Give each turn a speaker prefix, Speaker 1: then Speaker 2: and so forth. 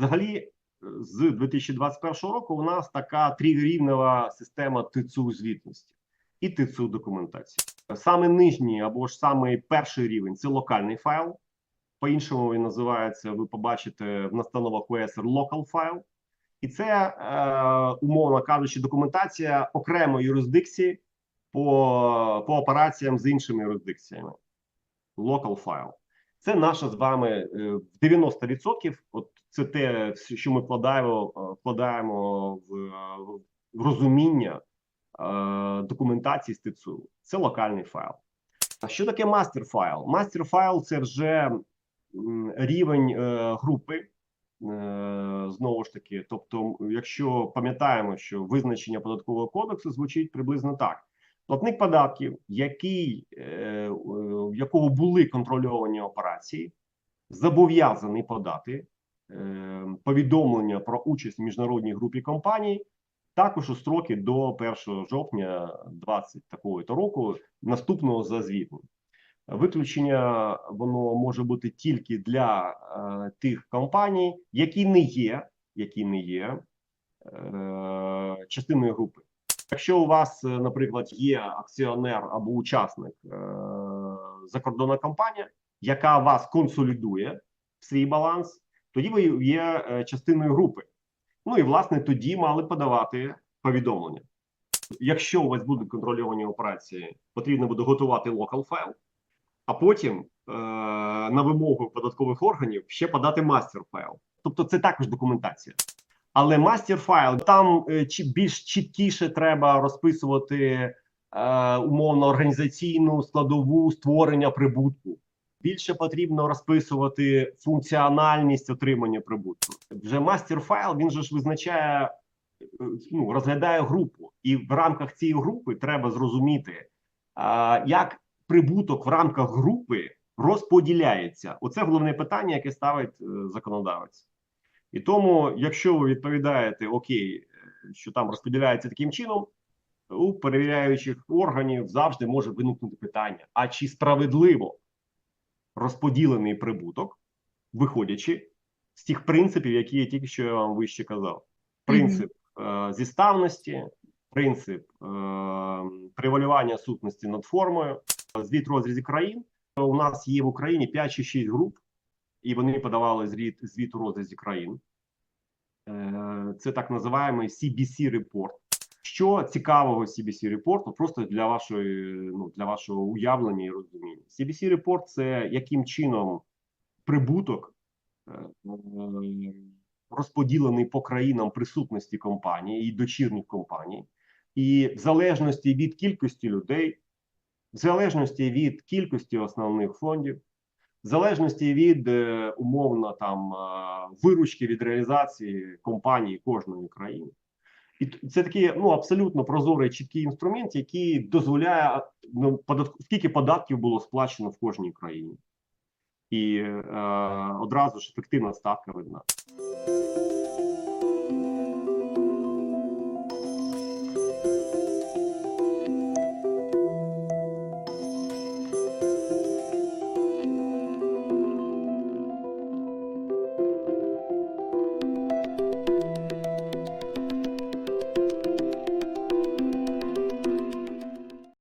Speaker 1: Взагалі, е, з 2021 року у нас така трирівнева система ТЦУ звітності і ТЦУ документації. Саме нижній або ж саме перший рівень це локальний файл. По-іншому він називається, ви побачите в настановах УСР local файл. І це, е, умовно кажучи, документація окремої юрисдикції по, по операціям з іншими юрисдикціями. Local файл. Це наша з вами е, в 90%. От це те, що ми вкладаємо, е, вкладаємо в, в розуміння е, документації з ТЦУ. Це локальний файл. А що таке мастер файл? Мастер файл це вже рівень групи. Знову ж таки, тобто, якщо пам'ятаємо, що визначення податкового кодексу звучить приблизно так: платник податків, який в якого були контрольовані операції, зобов'язаний подати е, повідомлення про участь в міжнародній групі компаній, також у строки до 1 жовтня 20 такого року, наступного за звітом. Виключення воно може бути тільки для е, тих компаній, які не є, які не є е, частиною групи. Якщо у вас, е, наприклад, є акціонер або учасник е, закордонна компанія, яка вас консолідує в свій баланс, тоді ви є е, частиною групи. Ну і власне тоді мали подавати повідомлення. Якщо у вас будуть контрольовані операції, потрібно буде готувати локал файл, а потім е, на вимогу податкових органів ще подати мастер файл. Тобто це також документація. Але мастер файл там е, більш чіткіше треба розписувати е, умовно організаційну складову створення прибутку. Більше потрібно розписувати функціональність отримання прибутку. Вже мастер файл він же ж визначає, е, ну розглядає групу, і в рамках цієї групи треба зрозуміти, е, як прибуток в рамках групи розподіляється. Оце головне питання, яке ставить законодавець. І тому, якщо ви відповідаєте окей, що там розподіляється таким чином, у перевіряючих органів завжди може виникнути питання: а чи справедливо розподілений прибуток, виходячи з тих принципів, які я тільки що я вам вище казав: принцип е, зіставності, принцип е, превалювання сутності над формою, звіт розрізі країн. У нас є в Україні 5 чи 6 груп, і вони подавали звіт, звіт у розрізі країн. Е, Це так називаємо CBC репорт. Що цікавого CBC репорту, просто для вашої ну для вашого уявлення і розуміння. CBC репорт це яким чином прибуток е, е, розподілений по країнам присутності компанії і дочірніх компаній, і в залежності від кількості людей, в залежності від кількості основних фондів, в залежності від е, умовно там виручки від реалізації компанії кожної країни. І це такий ну абсолютно прозорий чіткий інструмент, який дозволяє ну, податку, скільки податків було сплачено в кожній країні, і е, одразу ж ефективна ставка видна.